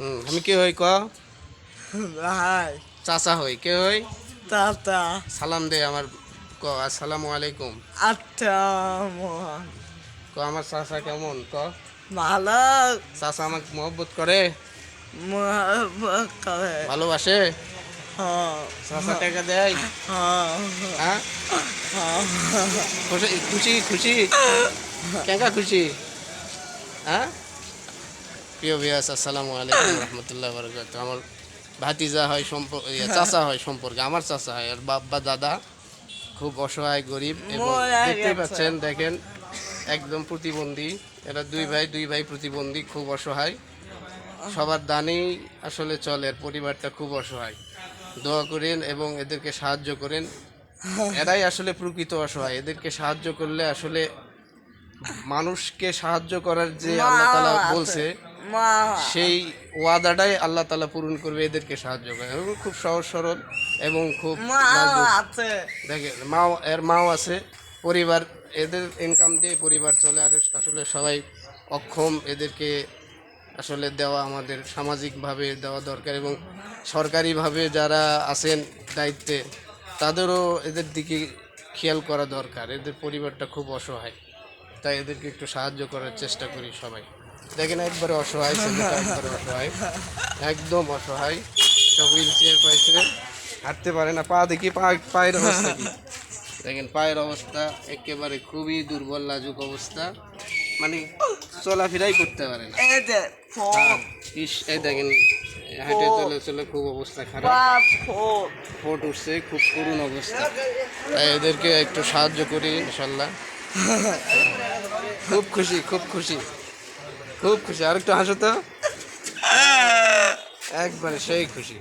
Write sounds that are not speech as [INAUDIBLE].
আমি কে হই ক ভাই। চাচা হই কে হই? তাতা সালাম দে আমার ক আসসালামু আলাইকুম। আচ্ছা ক আমার চাচা কেমন ক ভালো। চাচা আমাকে মহব্বত করে? মহব্বত করে। ভালোবাসে? হ্যাঁ। চাচা টাকা দেয়? হ্যাঁ? হ্যাঁ। খুশি খুশি খুশি? কেঙ্কা খুশি? হ্যাঁ? প্রিয় বিয়াস আসসালামু আলাইকুম রহমতুল্লাহ বরকাত আমার ভাতিজা হয় সম্পর্ক চাচা হয় সম্পর্কে আমার চাচা হয়। আর বাবা দাদা খুব অসহায় গরিব এবং দেখতে পাচ্ছেন দেখেন একদম প্রতিবন্ধী। এরা দুই ভাই দুই ভাই প্রতিবন্ধী খুব অসহায়। সবার দানেই আসলে চলে এর পরিবারটা খুব অসহায়। দোয়া করেন এবং এদেরকে সাহায্য করেন। এরাই আসলে প্রকৃত অসহায়। এদেরকে সাহায্য করলে আসলে মানুষকে সাহায্য করার যে আল্লাহ তালা বলছে সেই ওয়াদাটাই আল্লাহ তালা পূরণ করবে এদেরকে সাহায্য করে এবং খুব সহজ সরল এবং খুব মা আছে। দেখে মাও এর মাও আছে পরিবার এদের ইনকাম দিয়ে পরিবার চলে আর আসলে সবাই অক্ষম এদেরকে আসলে দেওয়া আমাদের সামাজিকভাবে দেওয়া দরকার এবং সরকারিভাবে যারা আছেন দায়িত্বে তাদেরও এদের দিকে খেয়াল করা দরকার। এদের পরিবারটা খুব অসহায় তাই এদেরকে একটু সাহায্য করার চেষ্টা করি সবাই। দেখেন একবারে অসহায় ছেলেটা একবারে অসহায়। একদম অসহায়। সব হুইল চেয়ার পাইছে। হাঁটতে পারে না পা দেখি পা পায়ের অবস্থা কি? দেখেন পায়ের অবস্থা একেবারে খুবই দুর্বল লাজুক অবস্থা। মানে চলাফেরাই করতে পারে না। এই ইস এই দেখেন হাঁটে চলে চলে খুব অবস্থা খারাপ। ফোট উঠছে খুব করুণ অবস্থা। তাই এদেরকে একটু সাহায্য করি ইনশাল্লাহ। [LAUGHS] খুব খুশি খুব খুশি। খুব খুশি। আর একটু হাসো তো। একবারে সেই খুশি।